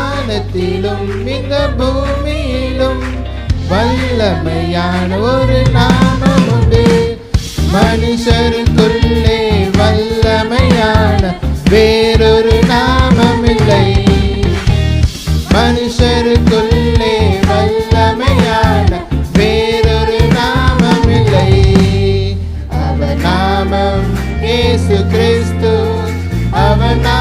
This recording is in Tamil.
வானத்திலும் இந்த பூமியிலும் வல்லமையான ஒரு நாமம் உண்டு. மனுஷருக்குள்ளே வல்லமையான வேறொரு நாமம் இல்லை மனுஷருக்குள்ளே வல்லமையான வேறொரு நாமம் இல்லை அவர் நாமம் கிறிஸ்து அவர் நாமம்